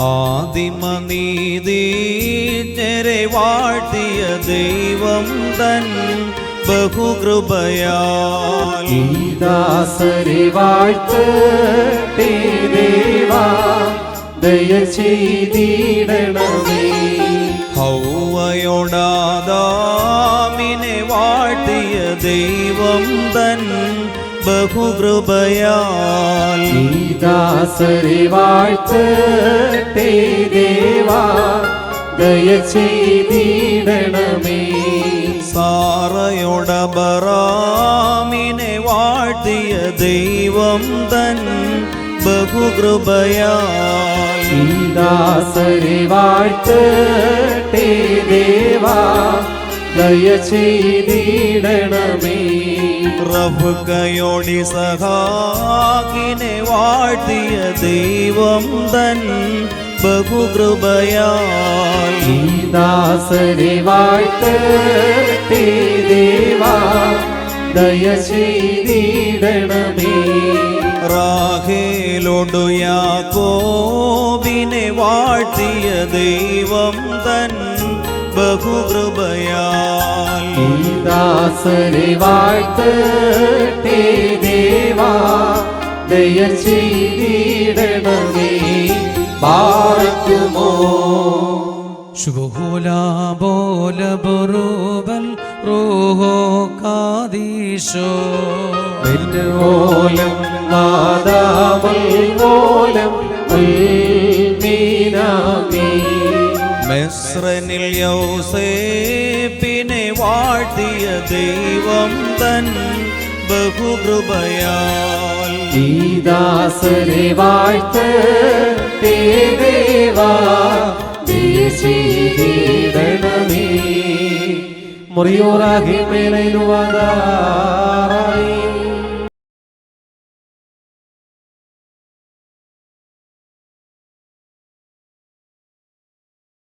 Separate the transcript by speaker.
Speaker 1: ആദിമനീതിരെ വാഴ്ത്തിയ ദൈവം തൻ ബഹുകൃപയാൽ.
Speaker 2: ദാസരെ വാഴ്ത്തേ ദേവാ ദയ ചെയ്തിടണമേ.
Speaker 1: ഹൗവയോടാദാമിനെ വാഴ്ത്തിയ ദൈവം തൻ ബഹുകൃപയാൽ.
Speaker 2: ദാസരെ വാഴ്ത്തേ ദേവാ ദയ ചെയ്തിടണമേ.
Speaker 1: സാറയോടബറാമിനെ വാഴ്ത്തിയ ദൈവം തൻ ബഹുകൃപയാൽ.
Speaker 2: ദാസരെ വാഴ്ത്തേ ദയ ചെയ്തിടണമേ
Speaker 1: റഫുക്കയോടി സഹാക്കിനെ വാഴ്ത്തിയ ദൈവം തൻ ബഹുകൃപയാൽ.
Speaker 2: ദാസനെ വാഴ്ത്തേ ദേവാ ദയ ചെയ്തിടണമേ
Speaker 1: റാഹേലോടു യാക്കോബിനെ വാഴ്ത്തിയ ദൈവം തൻ ബഹുകൃപയാൽ.
Speaker 2: ദാസരെ വാഴ്ത്തേ ദേവാ ദയ ചെയ്തിടണമേ പാർക്കുമോ?
Speaker 3: ശുഭോല ബോല ബറൂബൽ റൂഹോ കാദീശോ
Speaker 2: ഓലം നാദാമൽ ഓലം
Speaker 1: മെസ്രനിൽ യൗസേപ്പിനെ വാഴ്ത്തിയ ദൈവം തൻ ബഹുകൃപയാൽ.
Speaker 2: ദാസരെ വാഴ്ത്തേ മുറിയോറാകെ മേലയിലുവാദാ